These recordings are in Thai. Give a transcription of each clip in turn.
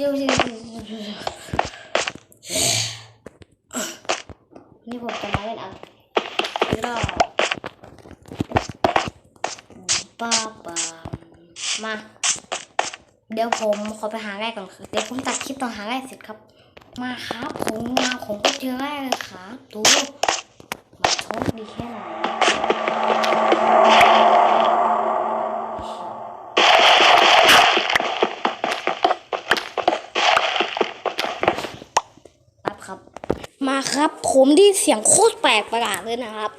นี่ผมจะมาเล่นอังรอบป้าป้ามา เดี๋ยวผมขอไปหาแรกก่อนเดี๋ยวผมตัดคลิปตอนหาแรกเสร็จครับ มาครับผมมาผมก็เจอแรกเลยครับดูมาโชคดีแค่ไหน ครับ มาครับผมได้เสียงโคตรแปลกประหลาดเลยนะครับ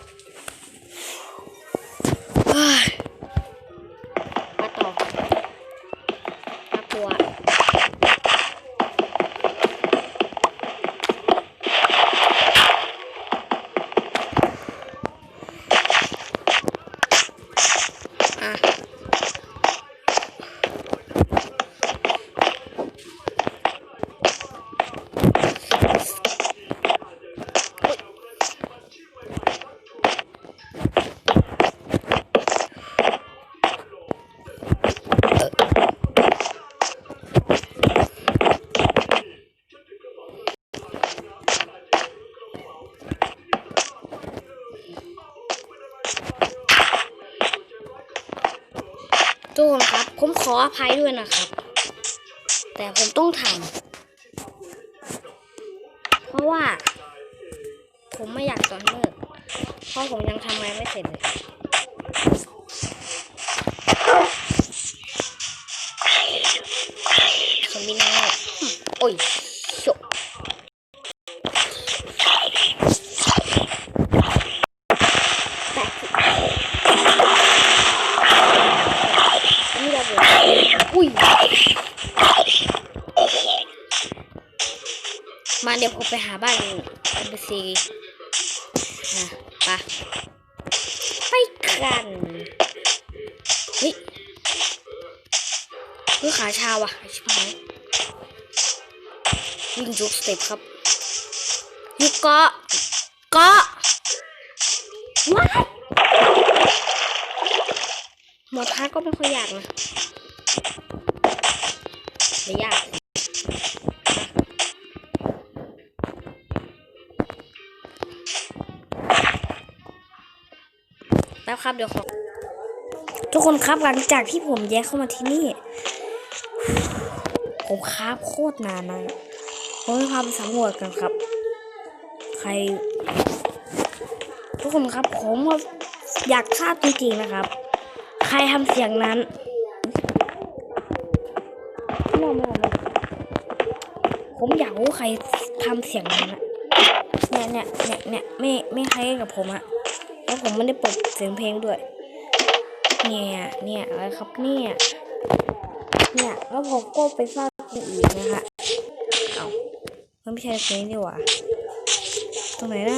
ออภัยด้วยนะครับ แต่ผมต้องทำเพราะว่า ผมไม่อยากตอนมืดเพราะผมยังทำงานไม่เสร็จเลยผมินาโอ้ยตกสินี่ระเบิดอุ้ย มาเดี๋ยวผม ไปหาบ้านอันเบซีนะไปไปกันเฮ้ยเฮ้ยขาชาว่ะชิบหายวิ่งจุกสเต็ปครับยุกเกาะเกาะว้ายหมดท้าก็ไม่ค่อยอยากนะไม่ยาก ครับเดี๋ยวขอทุกคนครับหลังจากที่ผมแยกเข้ามาที่นี่ ผมคาบโคตรนานนะผมจะพาไปสำรวจกันครับ ใคร ทุกคนครับ ผมก็อยากทราบจริงๆนะครับ ใครทำเสียงนั้นไม่ไม่ไม่ผมอยากรู้ใครทำเสียงนั้นอะเนี่ยเนี่ยเนี่ยเนี่ยไม่ไม่ใครกับผมอะ แล้วผมไม่ได้เปิดเสียงเพลงด้วย เนี่ย เนี่ยอะไรครับเนี่ย เนี่ย แล้วผมก็ไปฟาดคนอื่นนะฮะเอามันไม่ใช่เพลงนี่หว่าตรงไหนนะ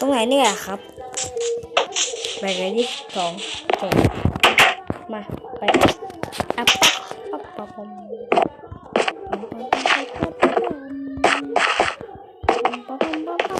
ตรงไหนเนี่ยครับไปเลยดิสองสองมา ไปอัพปั๊บปั๊บปั๊บเดี๋ยวเดี๋ยวเดี๋ย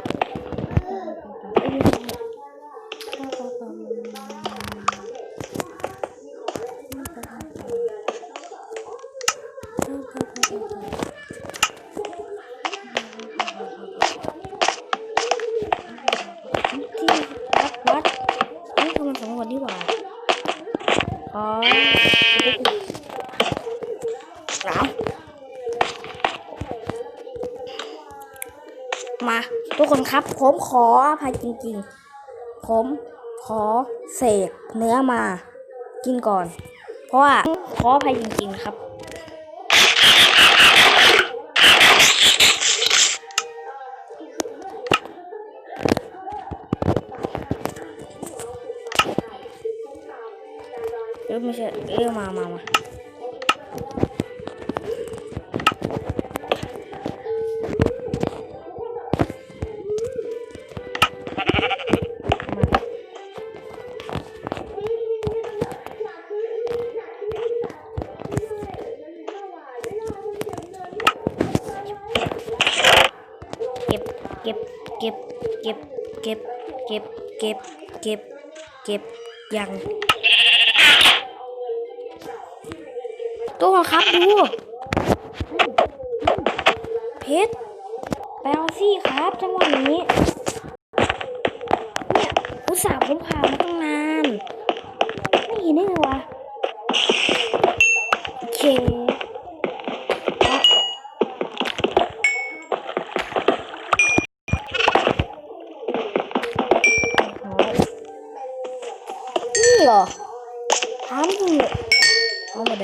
วที่วัดวัดนี่คือมันสำรวจดีกว่าอ๋อสามมาทุก ครับ ผมขออภัยจริงๆ ผมขอเสกเนื้อมากินก่อน เพราะว่าขออภัยจริงๆครับ เออไม่ใช่เออมามามา ก็บ เก็บ เก็บ เก็บเก็บยังตัวครับดู เพชรแปซี่ครับจังหวะนี้ เนี่ย อุตส่าห์ผมผ่านมาตั้งนาน ไม่เห็นได้ไงวะ ถามจริงเหรอเอามาเ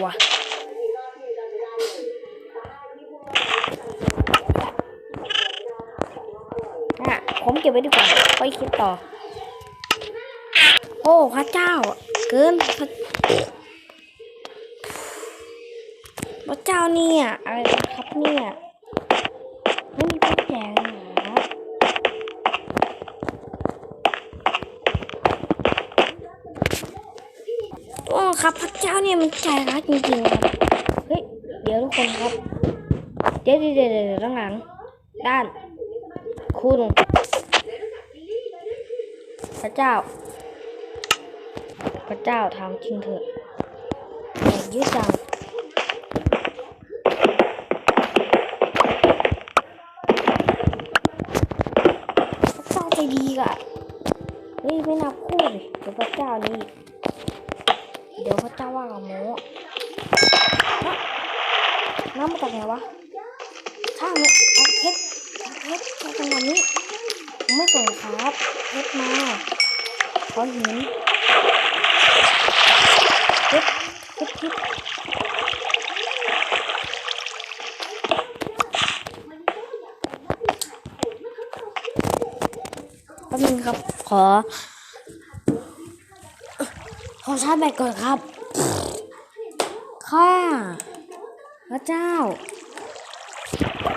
กว่ะน่ะผมเก็บไว้ดีกว่าไปคิดต่อ โอ้พระเจ้า เกินพระพระเจ้าเนี่ยอะไรนะครับเนี่ย ครับ พระเจ้าเนี่ยมันใจรักจริงๆครับเฮ้ยเดี๋ยวทุกคนครับ เดี๋ยวเดี๋ยวเดี๋ยวด้านหลัง ด้าน คุณพระเจ้า พระเจ้าทำจริงเถอะอย่ายืดจังพระเจ้าใจดีกะเฮ้ยไม่นับคู่เลยเดี๋ยวพระเจ้านี่ ดี๋ยวพระเจ้าว่ากับโมฮะน้ำมาจากไหนวะช่างเนี่ยเอาเพชรเอาเพชรเอาขนาดนี้ผมไม่ส่งครับเพชรมาขอหินเพชรเพชรเพชรแป๊บนึงครับ ขอ ชาร์จแบตก่อนครับค่ะพระเจ้า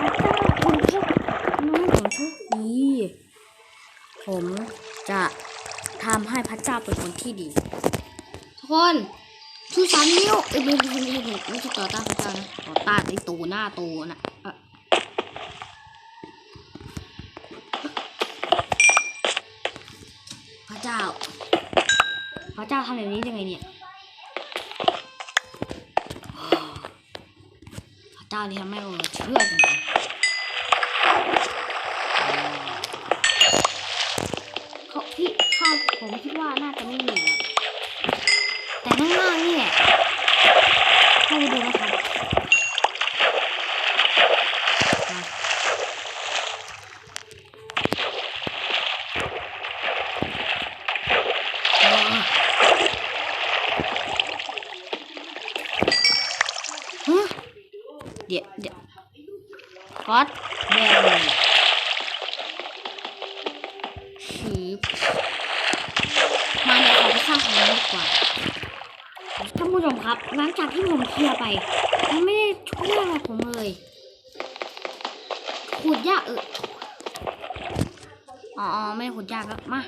พระเจ้าคุณโชคน้องผมโชคดีผมจะทำให้พระเจ้าเป็นคนที่ดี ทุกคนชูสามนิ้วเอ้ยไม่ไม่ไม่ไม่ไม่ใช่ต่อต้านพระเจ้านะต่อต้านไอ้ตูหน้าตูน่ะ พระเจ้าทำแบบนี้ยังไงเนี่ยพระเจ้านี่ทำให้เราเชื่อจริงๆเขาพี่ข้าวผมคิดว่าน่าจะไม่มีแล้วแต่ข้างล่างนี่แหละเข้าไปดูนะครับมาอ่าฮะ เดี๋ยวเดี๋ยวก็อดแบนชืบมาเดี๋ยวขอไปสร้างของเราดีกว่าท่านผู้ชม ครับ หลังจากที่ผมเคลียร์ไปมันไม่ได้ช่วยอะไรผมเลยขุดยากเอออ๋อไม่ขุดยากแล้วมา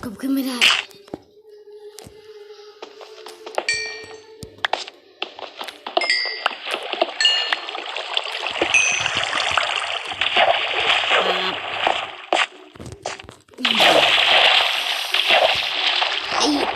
เกบขึ้นไม่ได้ ไ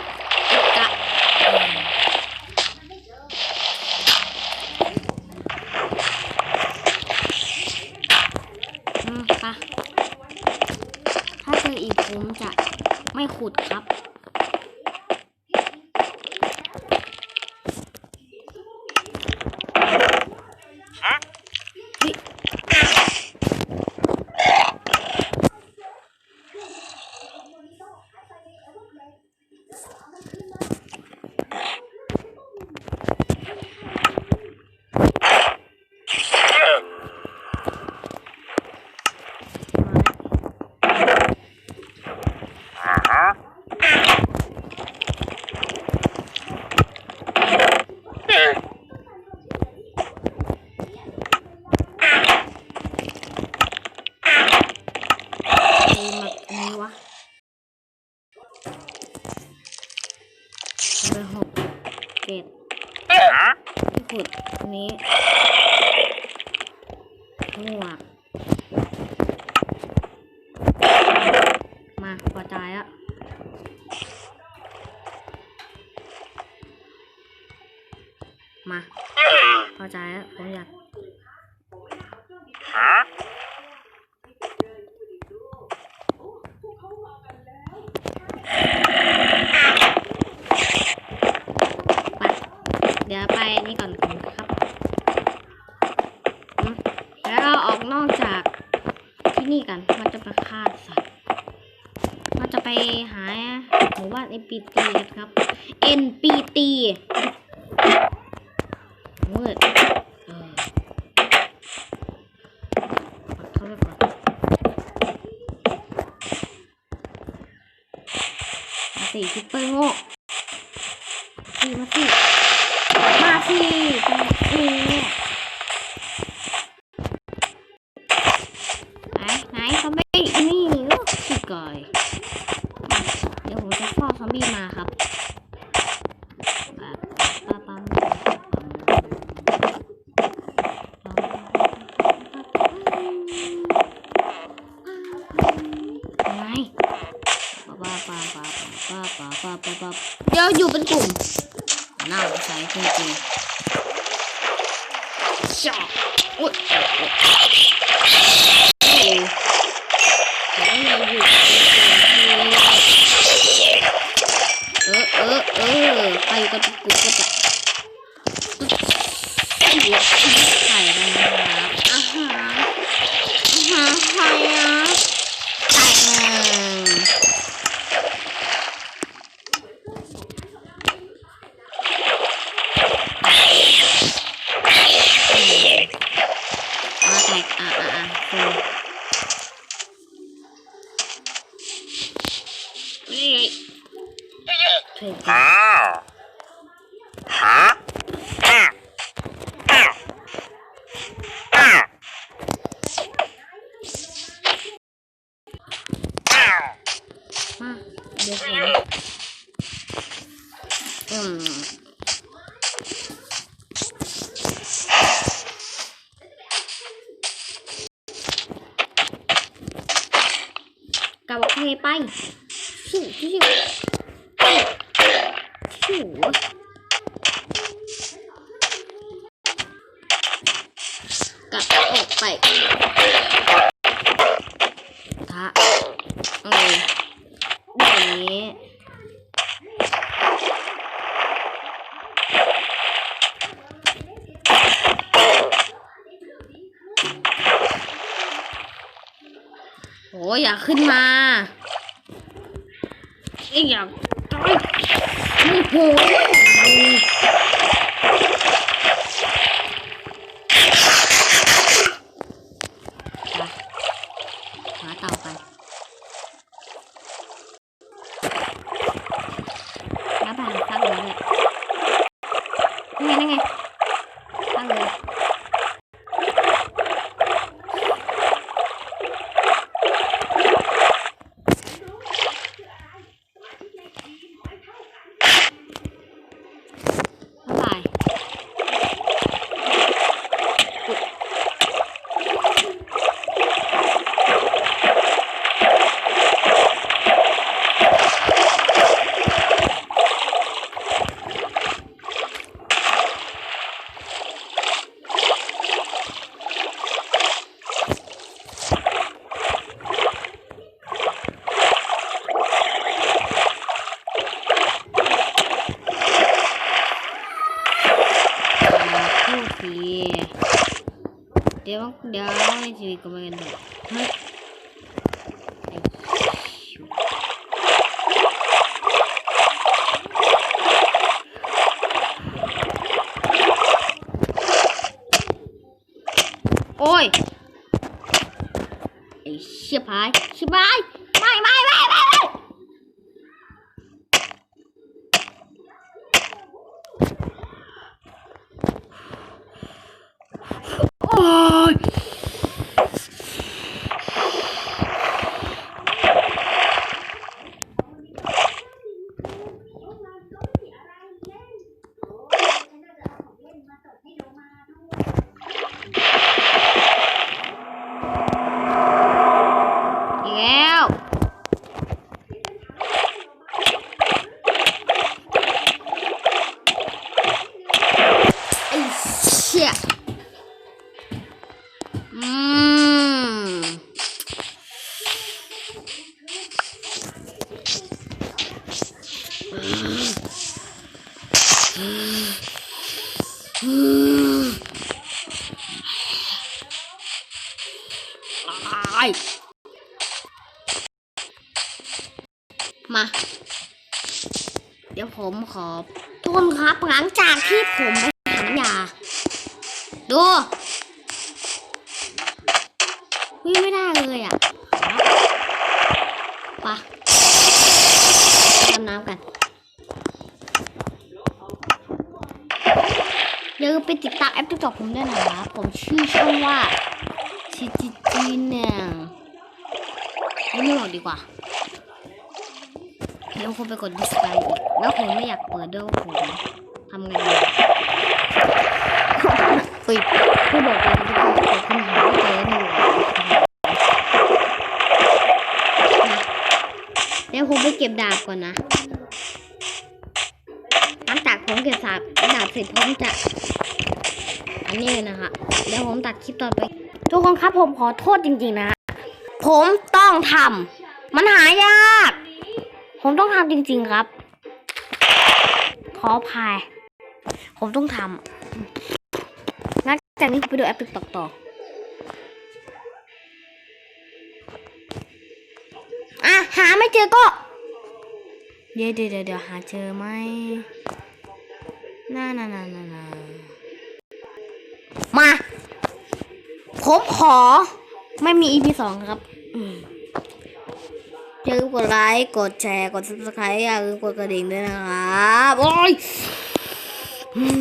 Muak. นี่กันเราจะไปฆ่าสัตว์เราจะไปหาหมู่บ้านเอ็นปีตีครับเอ็นปีตีมืด อยเดี๋ยวผมจะฟอกซอมบี้มาครับปั๊บปั๊บเดี๋ยวอยู่เป็นกลุ่มน้าสงสัยจริงๆชอบอุ้ย 어, 어, 어. 아, 이거 듣고, 이거 듣고. ออกไปทะเอออย่างนี้โอ้ยอยากขึ้นมาอ้ยอยากตายโอ้โหไปหา เต่าไปน้าบานตั้งเลยเลยนี่ไงนี่ไง sini kemarin dah. Hah? Oi! Siapa? Siapa? ายมา เดี๋ยวผมขอทุกคนครับหลังจากที่ผมไปถังยาดูวิ่งไม่ได้เลยอะปะทำน้ำกันอย่าลืมไปติดตามแอปติ๊กต็อกผมด้วยนะครับผมชื่อช่องว่าชิจิ จีเนี่ยไม่บอกดีกว่าเดี๋ยวผมไปกดดิสไลค์อีกแล้วผมไม่อยากเปิดด้วยว่าผมทำไงดีเฮ้ยผู้บอกเลยที่ผมเปิดขึ้นหาเจอนี่หว่าเดี๋ยวผมไปเก็บดาบก่อนนะหลังจากผมเก็บสาบดาบเสร็จผมจะ อันนี้เลยนะคะ เดี๋ยวผมตัดคลิปตอนไป ทุกคนครับผมขอโทษจริง ๆ นะ ผมต้องทำมันหายาก ผมต้องทำจริง ๆ ครับ ขออภัยผมต้องทำงั้นจากนี้ผมไปดูแอปติ๊กตอกต่ออะหาไม่เจอก็เดี๋ยวเดี๋ยวเดี๋ยวหาเจอไหมน่าน่าน่าน่ามา ผมขอ ไม่มี EP สองครับอืมอย่าลืมกดไลค์กดแชร์ กด subscribe อย่าลืมกดกระดิ่งด้วยนะครับ โอ้ย